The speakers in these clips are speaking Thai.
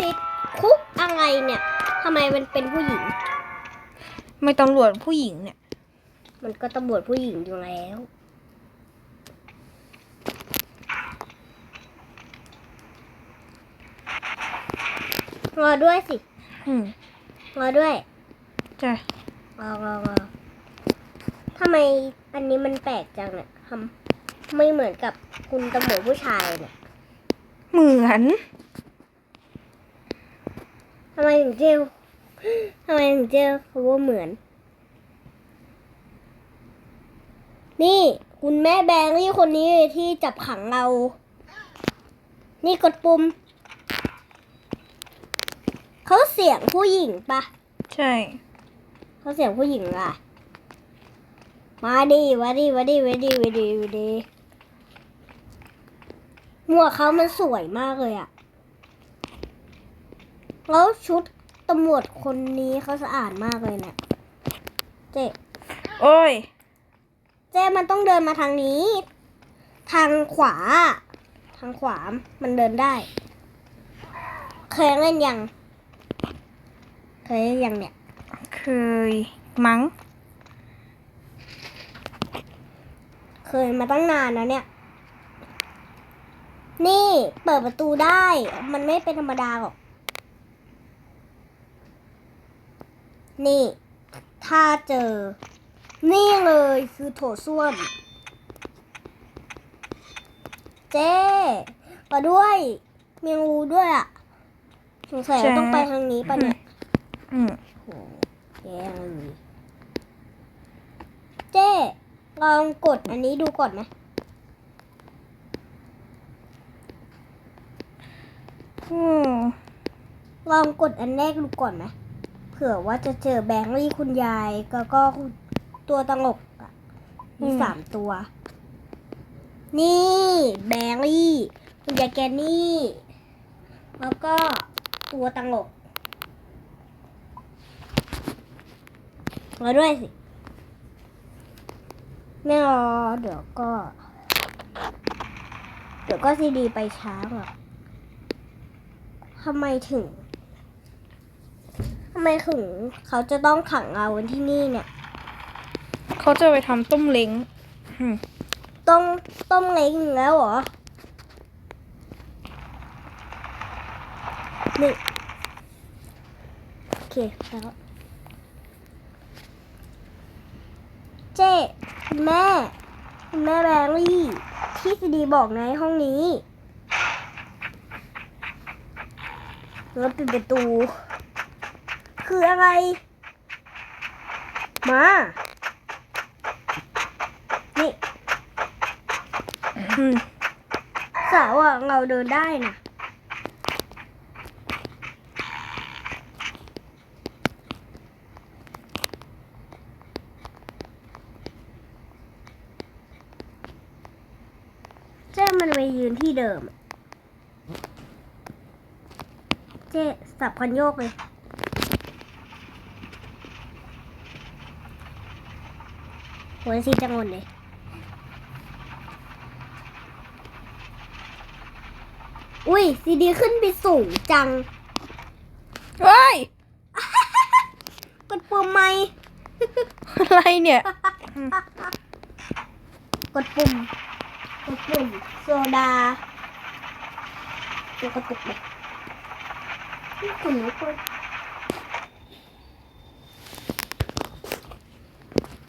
ติดคุกอะไรเนี่ยทำไมมันเป็นผู้หญิง ไม่ตำรวจผู้หญิงเนี่ย มันก็ตำรวจผู้หญิงอยู่แล้ว รอด้วยสิ อืมรอด้วยจ้ะรอรอรอทำไมอันนี้มันแปลกจังเนี่ยทำไม่เหมือนกับคุณตำรวจผู้ชายเนี่ย เหมือนำไมถึงเจลทำไมถึงเจลเพราะว่าเหมือน นี่คุณแม่แบงนี่คนนี้ที่จับขังเรา นี่กดปุ่ม เขาเสียงผู้หญิงปะ ใช่ เขาเสียงผู้หญิงอะมาดิมาดิมาดิมาดิมาดิมาดิหมวกเขามันสวยมากเลยอะ แล้วชุดตำรวจคนนี้เขาสะอาดมากเลยเนี่ยเจ๊โอ้ย เจ๊มันต้องเดินมาทางนี้ ทางขวา ทางขวา มันเดินได้ เคยเล่นยัง เคยเล่นยังเนี่ย เคยมั้ง เคยมาตั้งนานแล้วเนี่ย นี่เปิดประตูได้ มันไม่เป็นธรรมดาหรอก นี่ ถ้าเจอ นี่เลยคือโถส้วม เจ๊มาด้วยมีงูด้วยอะสงสัยเราใช่ต้องไปทางนี้ปะเนี่ยอืมโอ้แย่เลยเจ๊ลองกดอันนี้ดูก่อนไหมโอ้ลองกดอันแรกดูก่อนไหม เผื่อว่าจะเจอแบงค์ลี่คุณยายแล้วก็ตัวตลกอะมีสามตัว นี่แบงค์ลี่คุณยายแกนี่ แล้วก็ตัวตลกมาด้วยสิไม่รอเดี๋ยวก็ เดี๋ยวก็ซีดีไปช้าหรอกทำไมถึง ทำไมถึงเขาจะต้องขังเราไว้ที่นี่เนี่ย เขาจะไปทำต้มเล้งอืมต้มต้มเล้งอีกแล้วเหรอนี่โอเคแล้วเจ๊คุณแม่คุณแม่แบงลี่ที่ซีดีบอกในห้องนี้แล้วปิดประตู คืออะไร มา นี่อืมสาวอะเราเดินได้นะเจ๊มันไปยืนที่เดิมอะเจ๊สับคันโยกเลย หัวสีจังหวดเลยอุ้ยซีดีขึ้นไปสูงจัง เฮ้ยกดปุ่มไหมอะไรเนี่ย กดปุ่ม กดปุ่ม โซดาตัวกระตุกเลยนี่คุณนุ้ย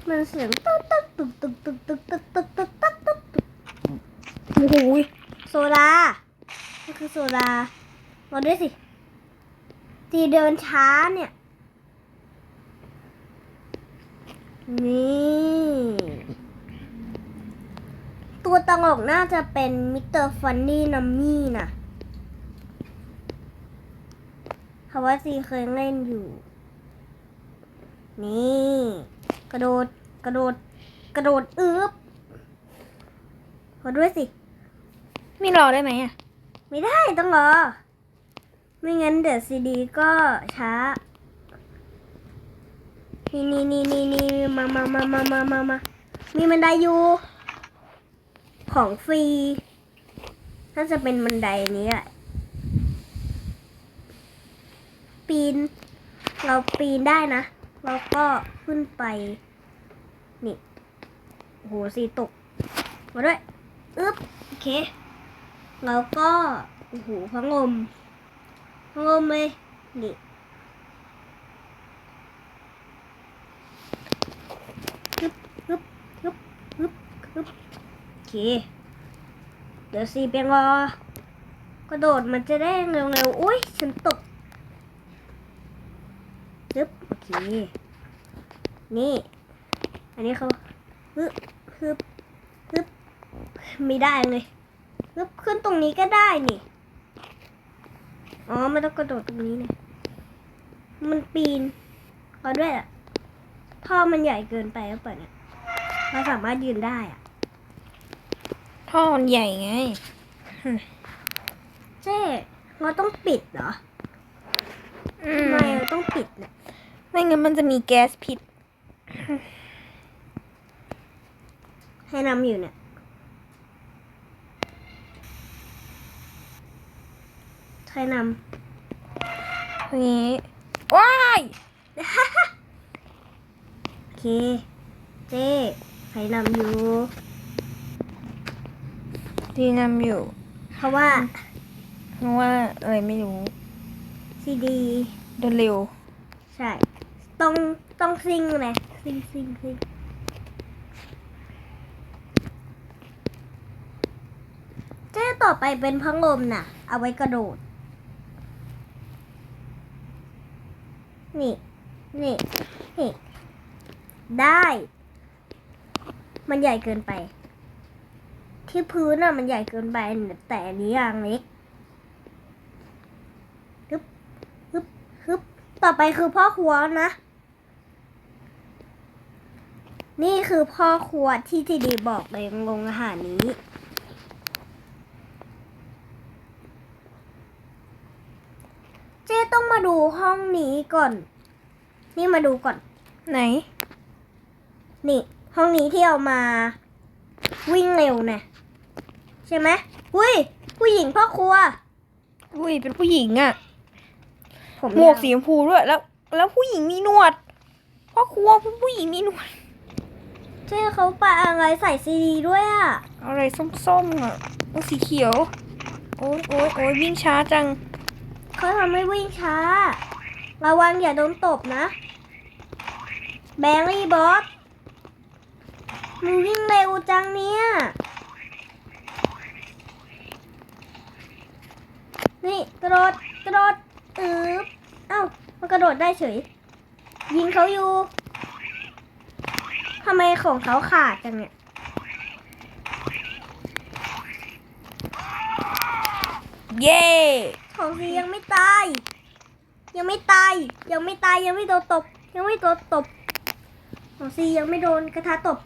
มันเสียงตึ๊กตึ๊กตึ๊กตึ๊กตึ๊กตึ๊กตึ๊กตึ๊กตึ๊กตึ๊กตึ๊กตึ๊กโอ้โหยโซดานี่คือโซดามาด้วยสิ ตีเดินช้าเนี่ย นี่ ตัวตลกน่าจะเป็นมิสเตอร์ฟันนี่นัมมี่นะเพราะว่าซีเคยเล่นอยู่ นี่ กระโดด กระโดด กระโดดอึบมาด้วยสิ ไม่รอได้ไหมอะ ไม่ได้ต้องรอ ไม่งั้นเดี๋ยวซีดีก็ช้า นี่นี่นี่นี่นี่มามามามามามามามีบันไดอยู่ ของฟรี น่าจะเป็นบันไดนี้แหละ ปีน เราปีนได้นะ เราก็ขึ้นไป นี่โอ้โหสีตก มาด้วยอึ๊บโอเคแล้วก็โอ้โหพังงมพังงมเลยนี่ฮึบฮึบฮึบฮึบฮึบโอเค เดี๋ยวสีเปียงรอกระโดดมันจะได้เร็วๆอุ้ยฉันตกฮึบโอเค นี่ อันนี้เขาฮึบฮึบฮึบไม่ได้เลยแล้วขึ้นตรงนี้ก็ได้นี่ อ๋อไม่ต้องกระโดดตรงนี้เนี่ยมันปีนเอาด้วยอะท่อมันใหญ่เกินไปแล้วเปล่าเนี่ยเราสามารถยืนได้อะท่อมันใหญ่ไงเจ๊เราต้องปิดเหรออืทำมไมเราต้องปิดเนี่ยไม่งั้นมันจะมีแก๊สพิษ ให้นำอยู่เนี่ย ใครนนี้ ว้ายำโอเค เจ๊ใครนำอยู่ ดีนำอยู่ เพราะว่าเพราะว่าอะไรไม่รู้ซีดีเดินเร็ว ใช่ ต้องต้องซิงเลยซิงซิงซิงเจ้ ต่อไปเป็นพังลมน่ะ เอาไว้กระโดด นี่ นี่ นี่ ได้ มันใหญ่เกินไป ที่พื้นน่ะมันใหญ่เกินไป แต่อันนี้ยางเล็กฮึบฮึบฮึบต่อไปคือพ่อครัวนะ นี่คือพ่อครัวที่ทีดีบอกในโรงอาหารนี้ เจ๊ต้องมาดู ห้องนี้ก่อน นี่มาดูก่อน ไหน นี่ ห้องนี้ที่เอามา วิ่งเร็วนะใช่ไหมอุ้ย ผู้หญิงพ่อครัว อุ้ยเป็นผู้หญิงอะผมหมวกยาสีชมพูด้วยแล้ว แล้วผู้หญิงมีหนวดพ่อครัวผู้หญิงมีหนวดเจ๊เขาปะอะไรใส่ซีดีด้วยอะอะไรส้มๆอะโอ้สีเขียว โอ้ยโอ้ยโอ้ยวิ่งช้าจัง เขาทำให้วิ่งช้า ระวังอย่าโดนตบนะ แบงลี่บอสมึงวิ่งเร็วจังเนี่ย นี่กระโดดกระโดดอืบเอ้ามันกระโดดได้เฉย ยิงเขาอยู่ทำไมของเขาขาดจังเนี่ย เย้ ของซียังไม่ตาย ยังไม่ตาย ยังไม่ตายยังไม่โดนตบ ยังไม่โดนตบ ของซียังไม่โดนกระทะตบ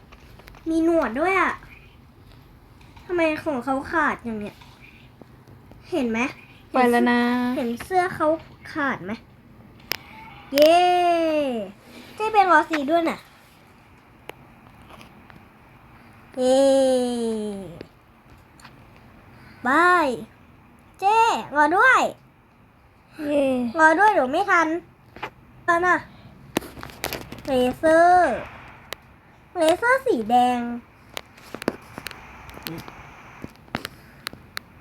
มีหนวดด้วยอะทำไมของเขาขาดอย่างเนี้ย เห็นไหมไปแล้วนะ เห็นเสื้อเขาขาดไหม เย้เจ๊เป็นรอสีด้วยน่ะ เย้บาย เจ๊รอด้วยเย้รอด้วยเดี๋ยวไม่ทันตอนน่ะเลเซอร์เลเซอร์สีแดง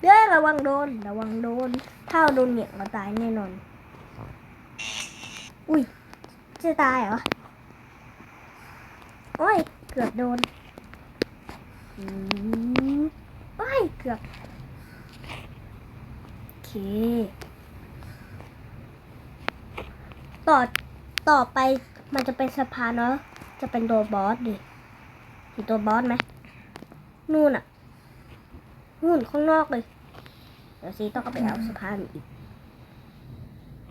เด้อระวังโดน ระวังโดน ถ้าเราโดนเหนียงเราตายแน่นอน อุ้ย จะตายเหรอ โอ้ย เกือบโดนอืมโอ้ย เกือบโอ เค ต่อต่อไปมันจะเป็นสะพานเนาะจะเป็นตัวบอสดิเห็นตัวบอสไหมนู่นอะนู่นข้างนอกเลย เดี๋ยวซีต้องเอาไปเอาสะพานอีก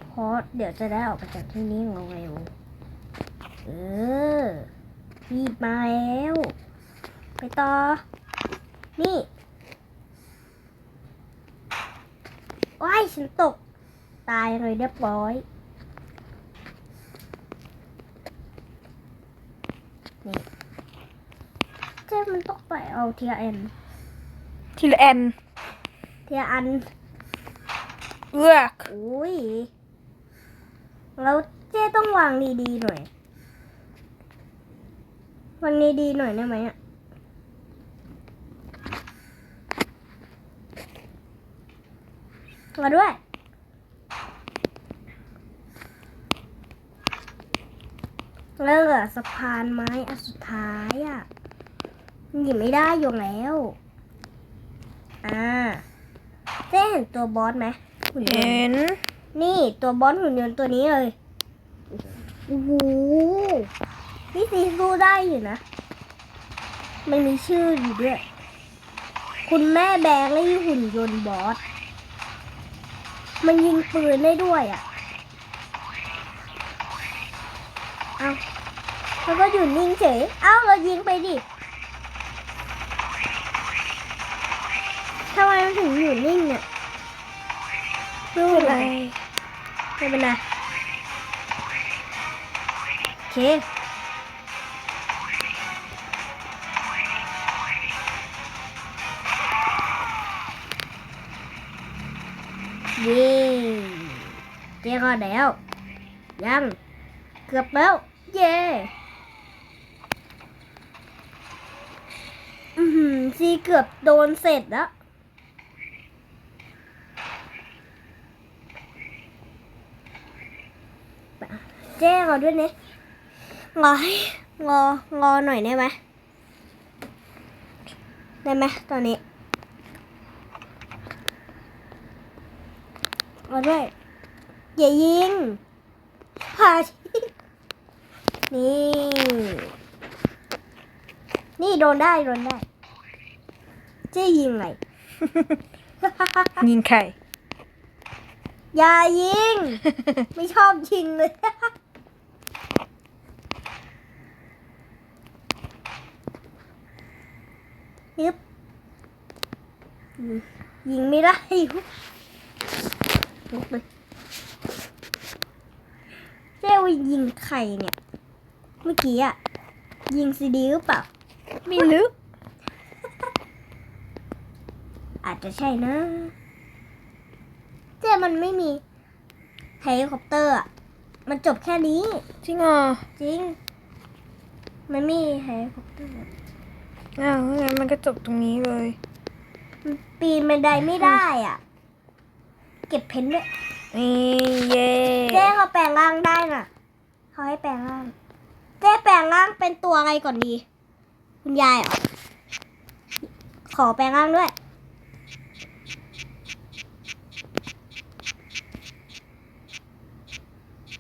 เพราะเดี๋ยวจะได้ออกไปจากที่นี้เร็วเออรีบมาแล้ว ไปต่อ นี่ โอ้ยฉันตก ตายเลยเรียบร้อย นี่เจ๊มันต้องไปเอาเทียเอ็นทีละแอนเทียอันเอือกอุ้ยแล้วเจ้ต้องวางดีๆหน่อย วางดีๆหน่อยได้ไหมอะ มาด้วยแล้วเหลือสะพานไม้อันสุดท้ายอะมันหยิบไม่ได้อยู่แล้ว อ่าเจ๊เห็นตัวบอสไหมหุ่นยนเห็ต์นนี่ตัวบอสหุ่นยนต์ตัวนี้เลย โอ้โหนี่ซีสู้ได้อยู่นะ มันมีชื่ออยู่ด้วย คุณแม่แบงลี่หุ่นยนต์บอส มันยิงปืนได้ด้วยอะ เอาแล้วก็อยู่นิ่งเฉย เอ้าเรายิงไปดิทำไมมันถึงอยู่นิ่งเนี่ยไม่ไม่เป็นไรไม่เป็นไรโอเค เจ๊ก็แล้ว ยัง เกือบแล้ว เย้อือหือซีเกือบโดนเสร็จแล้วเจ๊งอด้วยเนี่ยงอให้งองอหน่อยได้ไหมได้ไหมตอนนี้เอาด้วย อย่ายิงพาที่นี่ นี่โดนได้โดนได้เจ๊ยิงไงยิงไข่อย่ายิง ไม่ชอบยิงเลยยึบยิงไม่ได้ลุกเลย เจ้ว่ายิงใครเนี่ย เมื่อกี้อะยิงซีดีหรือเปล่า ไม่ลึกอาจจะใช่นะเจ้มันไม่มีเฮลิคอปเตอร์อะมันจบแค่นี้ จริงเหรอจริง มันไม่มีเฮลิคอปเตอร์อ้าวงั้นมันก็จบตรงนี้เลยมันปีนบันไดไม่ได้อะ เก็บเพนด้วยนี่เย่เจ๊เขาแปลงร่างได้น่ะ เขาให้แปลงร่าง เจ๊แปลงร่างเป็นตัวอะไรก่อนดี คุณยายเหรอขอแปลงร่างด้วย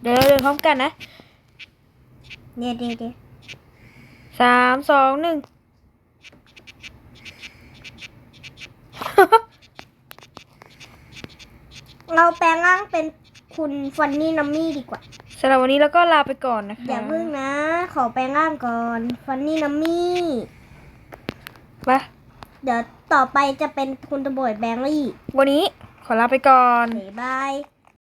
เดี๋ยวเราเดินพร้อมกันนะเดี๋ยวเดี๋ยวเดี๋ยวสามสองหนึ่ง เราแปลงร่างเป็นคุณฟันนี่นัมมี่ดีกว่า สำหรับวันนี้เราก็ลาไปก่อนนะคะอย่าเพิ่งนะ ขอแปลงร่างก่อนฟันนี่นัมมี่ไปเดี๋ยวต่อไปจะเป็นคุณตำรวจแบงลี่ วันนี้ขอลาไปก่อนบ๊ายบาย